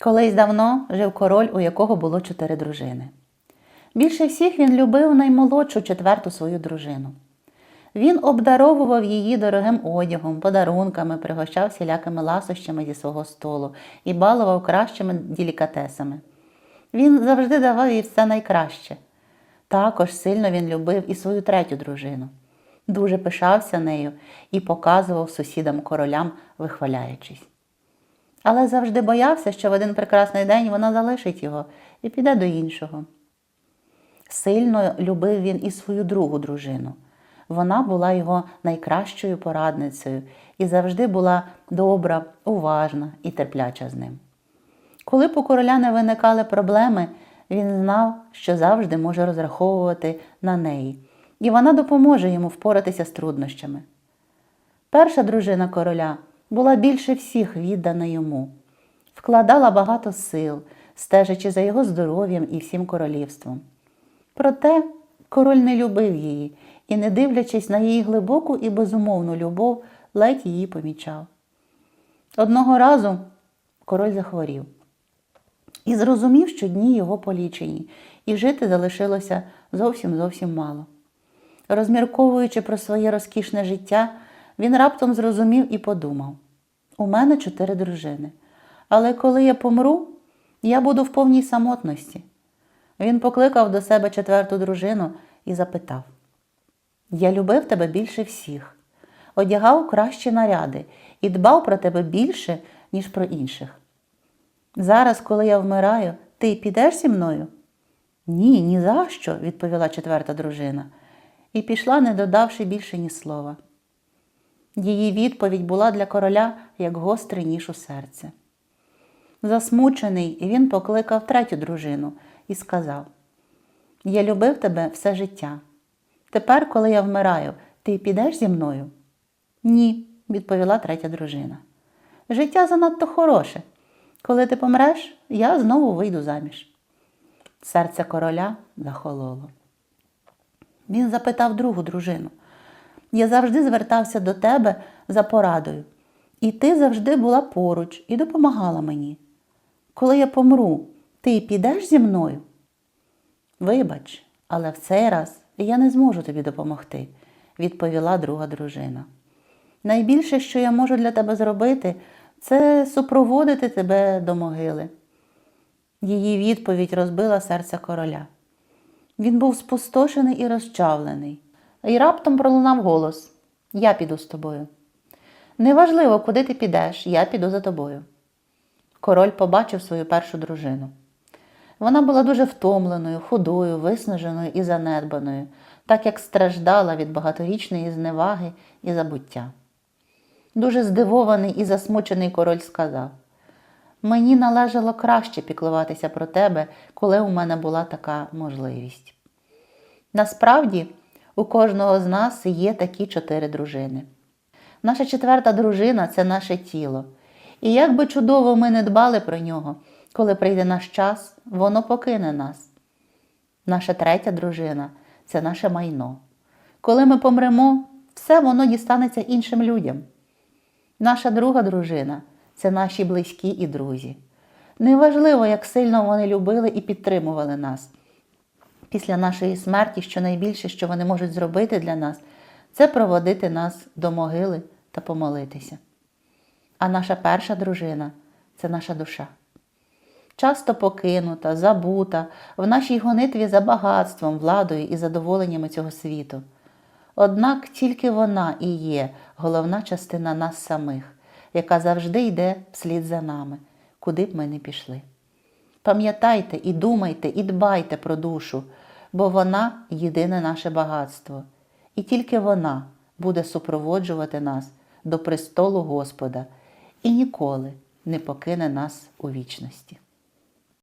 Колись давно жив король, у якого було чотири дружини. Більше всіх він любив наймолодшу четверту свою дружину. Він обдаровував її дорогим одягом, подарунками, пригощав всілякими ласощами зі свого столу і балував кращими делікатесами. Він завжди давав їй все найкраще. Також сильно він любив і свою третю дружину. Дуже пишався нею і показував сусідам королям, вихваляючись. Але завжди боявся, що в один прекрасний день вона залишить його і піде до іншого. Сильно любив він і свою другу дружину. Вона була його найкращою порадницею і завжди була добра, уважна і терпляча з ним. Коли у короля не виникали проблеми, він знав, що завжди може розраховувати на неї, і вона допоможе йому впоратися з труднощами. Перша дружина короля була більше всіх віддана йому, вкладала багато сил, стежачи за його здоров'ям і всім королівством. Проте король не любив її і, не дивлячись на її глибоку і безумовну любов, ледь її помічав. Одного разу король захворів і зрозумів, що дні його полічені, і жити залишилося зовсім зовсім мало. Розмірковуючи про своє розкішне життя, він раптом зрозумів і подумав: у мене чотири дружини, але коли я помру, я буду в повній самотності. Він покликав до себе четверту дружину і запитав: Я любив тебе більше всіх, одягав кращі наряди і дбав про тебе більше, ніж про інших. Зараз, коли я вмираю, ти підеш зі мною? Ні, ні за що, відповіла четверта дружина, і пішла, не додавши більше ні слова. Її відповідь була для короля як гострий ніж у серце. Засмучений, він покликав третю дружину і сказав: Я любив тебе все життя. Тепер, коли я вмираю, ти підеш зі мною? Ні, відповіла третя дружина. Життя занадто хороше. Коли ти помреш, я знову вийду заміж. Серце короля захололо. Він запитав другу дружину. Я завжди звертався до тебе за порадою, і ти завжди була поруч і допомагала мені. Коли я помру, ти підеш зі мною? Вибач, але в цей раз я не зможу тобі допомогти, відповіла друга дружина. Найбільше, що я можу для тебе зробити, це супроводити тебе до могили. Її відповідь розбила серце короля. Він був спустошений і розчавлений, і раптом пролунав голос Я піду з тобою. Неважливо, куди ти підеш, я піду за тобою. Король побачив свою першу дружину. Вона була дуже втомленою, худою, виснаженою і занедбаною, так як страждала від багаторічної зневаги і забуття. Дуже здивований і засмучений король сказав: Мені належало краще піклуватися про тебе, коли у мене була така можливість. Насправді, у кожного з нас є такі чотири дружини. Наша четверта дружина це наше тіло. І як би чудово ми не дбали про нього, коли прийде наш час, воно покине нас. Наша третя дружина це наше майно. Коли ми помремо, все воно дістанеться іншим людям. Наша друга дружина це наші близькі і друзі. Неважливо, як сильно вони любили і підтримували нас. Після нашої смерті, що найбільше, що вони можуть зробити для нас, це проводити нас до могили та помолитися. А наша перша дружина це наша душа. Часто покинута, забута, в нашій гонитві за багатством, владою і задоволеннями цього світу. Однак тільки вона і є головна частина нас самих, яка завжди йде вслід за нами, куди б ми не пішли. Пам'ятайте і думайте, і дбайте про душу, бо вона єдине наше багатство, і тільки вона буде супроводжувати нас до престолу Господа і ніколи не покине нас у вічності.